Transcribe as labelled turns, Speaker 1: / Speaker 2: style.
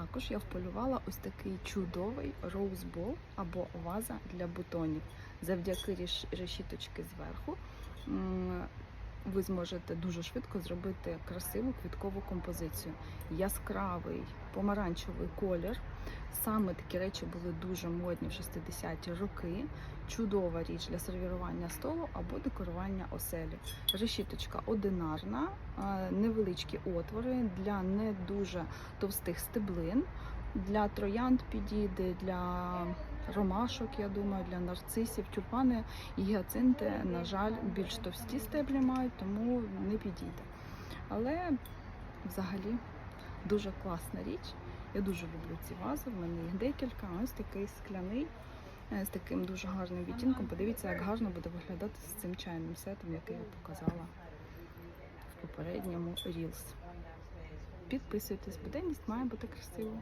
Speaker 1: також я вполювала ось такий чудовий роузбол або ваза для бутонів. Завдяки решіточки зверху ви зможете дуже швидко зробити красиву квіткову композицію. Яскравий помаранчевий колір. Саме такі речі були дуже модні в 60-ті роки. Чудова річ для сервірування столу або декорування оселі. Решіточка одинарна, е, невеличкі отвори для не дуже товстих стеблин. Для троянд підійде, для ромашок, я думаю, для нарцисів, тюльпани і гіацинти, на жаль, більш товсті стеблі мають, тому не підійде. Але взагалі дуже класна річ. Я дуже люблю ці вази, в мене їх декілька. Ось такий скляний е, з таким дуже гарним відтінком. Подивіться, як гарно буде виглядати з цим чайним сетом, який я показала в попередньому Reels. Підписуйтесь, буденність має бути красивою.